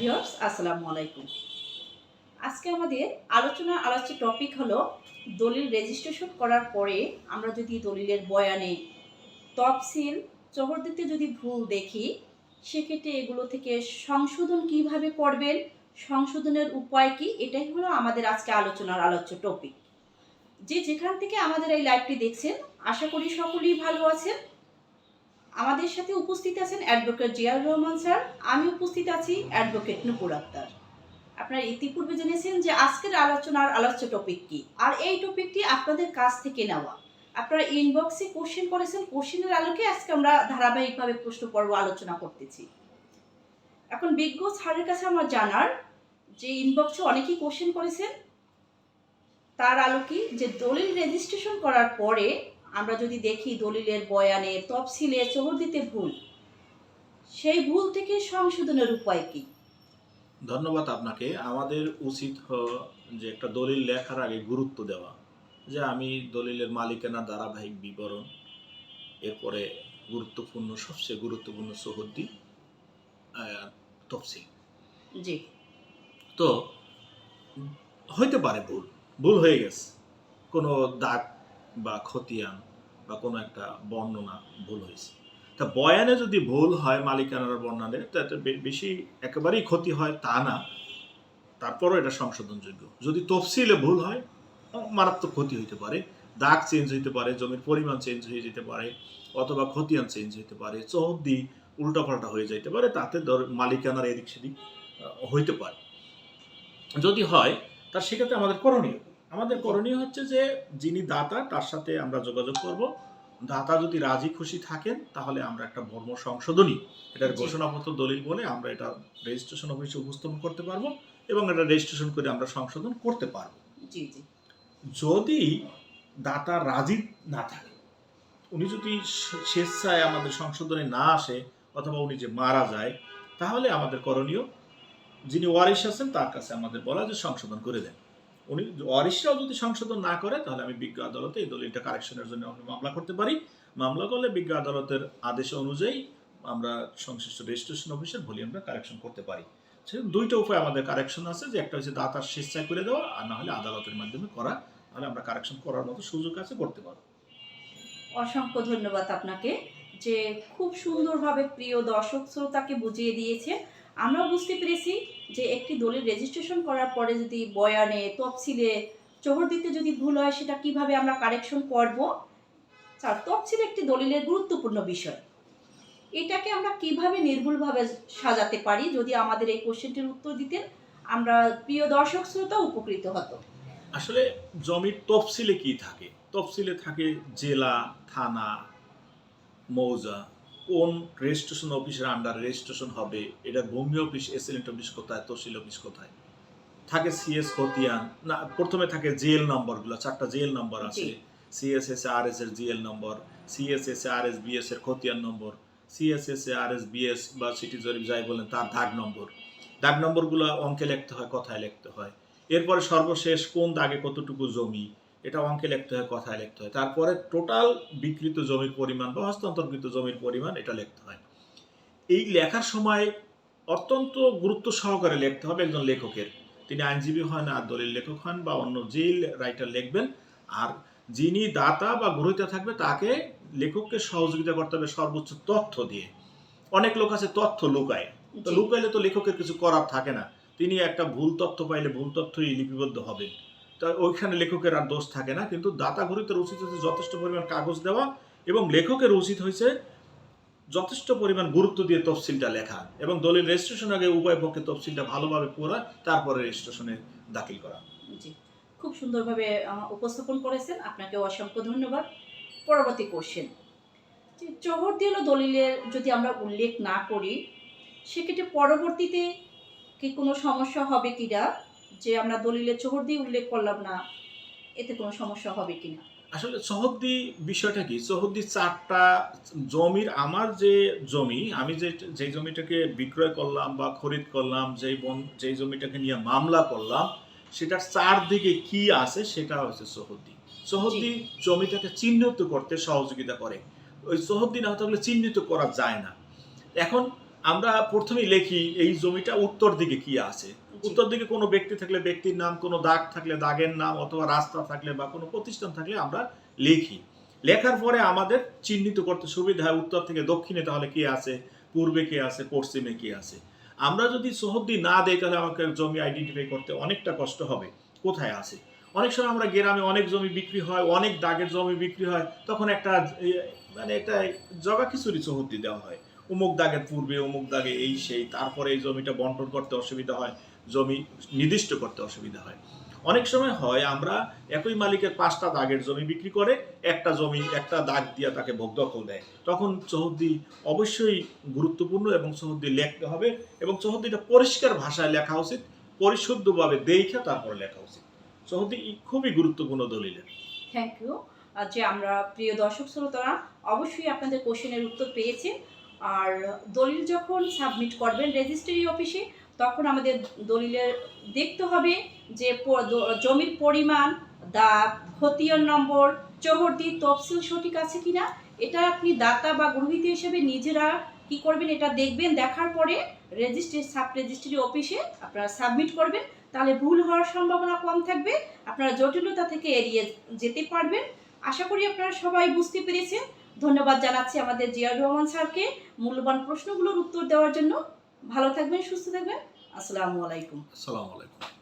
Viewers, আসসালামু আলাইকুম। আজকে আমাদের আলোচনার আলোচ্য টপিক হলো দলিল রেজিস্ট্রেশন করার পরে আমরা যদি দলিলের বয়ানে তফসিল, চহরদিতে যদি ভুল দেখি, সেক্ষেত্রে এগুলো থেকে সংশোধন কীভাবে করবেন, সংশোধনের উপায় কি, এটাই হলো আমাদের আজকে আলোচনার আলোচ্য টপিক যে যেখান থেকে আমাদের এই লাইভটি দেখছেন, আশা করি সকলেই ভালো আছেন। আমাদের সাথে উপস্থিত আছেন অ্যাডভোকেট জিয়াউর রহমান স্যার। আমি উপস্থিত আছি অ্যাডভোকেট নুপুর আক্তার। আপনারা ইতিপূর্বে জেনেছেন যে আজকের আলোচনার আলোচ্য টপিক কি। আর এই টপিকটি আপনাদের কাছ থেকে নেওয়া। আপনারা ইনবক্সে কোশ্চেন করেছেন কোশ্চেনের আলোকে আজকে আমরা ধারাবাহিকভাবে প্রশ্ন পর্ব আলোচনা করতেছি। এখন বিজ্ঞ স্যারের কাছে আমার জানার যে ইনবক্সে অনেকেই কোশ্চেন করেছেন, তার আলোকে যে দলিল রেজিস্ট্রেশন করার পরে আমরা যদি দেখি দলিলের বয়ানে তফসিলে চহরদিতে ভুল। সেই ভুল থেকে সংশোধনের উপায় কি? ধন্যবাদ আপনাকে। আমাদের উচিত যে একটা দলিল লেখার আগে গুরুত্ব দেওয়া যে আমি দলিলের মালিকানা ধারাবাহিক বিবরণ এরপরে গুরুত্বপূর্ণ সবচেয়ে গুরুত্বপূর্ণ সহদ্দি তফসিল। জি। তো হইতে পারে ভুল। ভুল হয়ে গেছে। কোনো দাগ বা খতিয়ান বা কোনো একটা বর্ণনা ভুল হয়েছে। তা বয়ানে যদি ভুল হয় মালিকানার বর্ণানে তাতে বেশি একেবারেই ক্ষতি হয় তা না। তারপরও এটা সংশোধনযোগ্য। যদি তফসিলে ভুল হয় মারাত্মক ক্ষতি হইতে পারে। দাগ চেঞ্জ হইতে পারে, জমির পরিমাণ চেঞ্জ হয়ে যেতে পারে, অথবা খতিয়ান চেঞ্জ হইতে পারে চৌহদ্দি উল্টাপাল্টা হয়ে যেতে পারে, তাতে ধর- মালিকানার এদিক সেদিক হইতে পারে। যদি হয়, তার সেক্ষেত্রে আমাদের করণীয় আমাদের করণীয় হচ্ছে যে যিনি দাতা তার সাথে আমরা যোগাযোগ করব। দাতা যদি রাজি খুশি থাকেন তাহলে আমরা একটা মর্ম সংশোধনী এটার ঘোষণাপত্র দলিল বলে আমরা এটা রেজিস্ট্রেশন অফিসে উপস্থাপন করতে পারব এবং এটা রেজিস্ট্রেশন করে আমরা সংশোধন করতে পারব। যদি দাতা রাজি না থাকে উনি যদি স্বেচ্ছায় আমাদের সংশোধনে না আসে অথবা উনি যে মারা যায় তাহলে আমাদের করণীয় যিনি ওয়ারিশ আছেন তার কাছে আমাদের বলা যে সংশোধন করে দেন। উনি ওয়ারিশরাও যদি সংশোধন না করে, তাহলে আমি বিজ্ঞ আদালতে এই দলিলটা কারেকশনের জন্য মামলা করতে পারি। মামলা করলে বিজ্ঞ আদালতের আদেশ অনুযায়ী আমরা সংশ্লিষ্ট রেজিস্ট্রেশন অফিসের ভলিউমটা কারেকশন করতে পারি। দুইটা উপায় আমাদের কারেকশন আছে, যে একটা হচ্ছে দাতার স্বেচ্ছায় করে দেওয়া, আর না হলে আদালতের মাধ্যমে করা। তাহলে আমরা কারেকশন করার মতো সুযোগ আছে, করতে পারব। অসংখ্য ধন্যবাদ আপনাকে, যে খুব সুন্দরভাবে প্রিয় দর্শক শ্রোতাকে বুঝিয়ে দিয়েছে আমরা বুঝতে পেরেছি যে একটি দলিল রেজিস্ট্রেশন করার পরে যদি বয়ানে, তফসিলে চহর দিতে যদি ভুল হয়, সেটা কীভাবে আমরা কারেকশন করব? স্যার, তফসিল একটি দলিলের গুরুত্বপূর্ণ বিষয়। এটাকে আমরা কীভাবে নির্ভুলভাবে সাজাতে পারি? যদি আমাদের এই কোশ্চেনটির উত্তর দিতেন, আমরা প্রিয় দর্শক শ্রোতা উপকৃত হতো। আসলে জমির তফসিলে কি থাকে? তফসিলে থাকে জেলা, থানা, মৌজা কোন রেজিস্ট্রেশন অফিসের আন্ডার রেজিস্ট্রেশন হবে? এটা ভূমি অফিস এসিলেন্ট অফিস কোথায়? তহসিল অফিস কোথায়? থাকে সিএস খতিয়ান। না প্রথমে থাকে জেএল নম্বরগুলো চারটা জেএল নম্বর আছে। সিএসএস আর এস এর GL number CSS R S BS এর খতিয়ান number CSS R S BS বা সিটি জরিপ যাই বলেন তার দাগ নম্বর দাগ নম্বরগুলো অঙ্কে লিখতে হয় কথায় লিখতে হয়। এরপরে সর্বশেষ কোন দাগে কতটুকু জমি? এটা অঙ্কে লিখতে হয় কথায় লিখতে হয়। তারপরে টোটাল বিকৃত জমির পরিমাণ বা হস্তান্তরকৃত জমির পরিমাণ এটা লিখতে হয়। এই লেখার সময় অত্যন্ত গুরুত্ব সহকারে লিখতে হবে একজন লেখকের। তিনি আইনজীবী হন আর দলিল লেখক হন বা অন্য যেই রাইটার লিখবেন আর যিনি দাতা বা গ্রহিতা থাকবে তাকে লেখককে সহযোগিতা করতে হবে সর্বোচ্চ তথ্য দিয়ে। অনেক লোক আছে তথ্য লুকায়। তো লুকাইলে তো লেখকের কিছু করার থাকে না। তিনি একটা ভুল তথ্য পাইলে ভুল তথ্যই লিপিবদ্ধ হবেন। তা ওইখানে লেখকের আর দোষ থাকে না, কিন্তু দাতা ঘড়িতের উচিত হচ্ছে যথেষ্ট পরিমাণ কাগজ দেওয়া এবং লেখকের উচিত হয়েছে যথেষ্ট পরিমাণ গুরুত্ব দিয়ে তফসিলটা লেখা এবং দলিল রেজিস্ট্রেশন আগে উভয় পক্ষে তফসিলটা ভালোভাবে পড়া, তারপরে রেজিস্ট্রেশনে দাখিল করা। জি, খুব সুন্দরভাবে উপস্থাপন করেছেন। আপনাকে অসংখ্য ধন্যবাদ। পরবর্তী কোশ্চেন ও দলিলের যদি আমরা উল্লেখ না করি, সেক্ষেত্রে পরবর্তীতে কি কোনো সমস্যা হবে কিনা? যে আমরা দলিলের চহরদি উল্লেখ করলাম না এতে কোনো সমস্যা হবে কিনা আসলে চহদ্দি বিষয়টা কি? চহদ্দি চারটা জমির আমার যে জমি আমি যে যে জমিটাকে বিক্রয় করলাম বা খরিদ করলাম যেই বন যেই জমিটাকে নিয়ে মামলা করলাম সেটার চারদিকে কি আছে সেটা হচ্ছে চহদ্দি চহদ্দি জমিটাকে চিহ্নিত করতে সহযোগিতা করে। ওই চহদ্দি না থাকলে চিহ্নিত করা যায় না। এখন আমরা প্রথমেই লিখি এই জমিটা উত্তর দিকে কি আছে? উত্তর দিকে কোনো ব্যক্তি থাকলে ব্যক্তির নাম কোনো দাগ থাকলে দাগের নাম অথবা রাস্তা থাকলে বা কোনো প্রতিষ্ঠান থাকলে আমরা লিখি। লেখার পরে আমাদের চিহ্নিত করতে সুবিধা হয় উত্তর থেকে দক্ষিণে তাহলে কি আছে? পূর্বে কি আছে? পশ্চিমে কি আছে? আমরা যদি সহদ্দি না দেই তাহলে আমাকে জমি আইডেন্টিফাই করতে অনেকটা কষ্ট হবে। কোথায় আছে? অনেক সময় আমরা গ্রামে অনেক জমি বিক্রি হয় অনেক দাগের জমি বিক্রি হয় তখন একটা মানে একটা জগা খিচুড়ি চৌহদ্দি দেওয়া হয়। অমুক দাগের পূর্বে অমুক দাগে এই সেই, তারপরে এই জমিটা বন্টন করতে অসুবিধা হয়, জমি নির্দিষ্ট করতে অসুবিধা হয়। অনেক সময় হয়, আমরা একই মালিকের পাঁচটা দাগের জমি বিক্রি করে, একটা জমি, একটা দাগ দিয়ে তাকে ভোগ দখল দেয়। তখন চৌহদ্দি অবশ্যই গুরুত্বপূর্ণ এবং চৌহদ্দি লিখতে হবে এবং চৌহদ্দিটা পরিষ্কার ভাষায় লেখা উচিত, পরিশুদ্ধভাবে দেখে তারপর লেখা উচিত। চৌহদ্দি খুবই গুরুত্বপূর্ণ দলিলের। থ্যাংক ইউ যে আমরা প্রিয় দর্শক শ্রোতারা, অবশ্যই আপনাদের কোশ্চেনের উত্তর পেয়েছেন। আর দলিল যখন সাবমিট করবেন রেজিস্ট্রি অফিসে তখন আমাদের দলিলের দেখতে হবে যে জমির পরিমাণ, দাগ, খতিয়ান নম্বর, চৌহদ্দি তফসিল সঠিক আছে কিনা, এটা আপনি দাতা বা গ্রহীত হিসেবে নিজেরা কি করবেন এটা দেখবেন, দেখার পরে রেজিস্ট্রি সাব রেজিস্ট্রি অফিসে আপনারা সাবমিট করবেন, তাহলে ভুল হওয়ার সম্ভাবনা কম থাকবে, আপনারা জটিলতা থেকে এড়িয়ে যেতে পারবেন। আশা করি আপনারা সবাই বুঝতে পেরেছেন। ধন্যবাদ জানাচ্ছি আমাদের জিয়াউর রহমান স্যারকে মূল্যবান প্রশ্নগুলোর উত্তর দেওয়ার জন্য। ভালো থাকবেন, সুস্থ থাকবেন। আসসালামু আলাইকুম। আসসালামু আলাইকুম।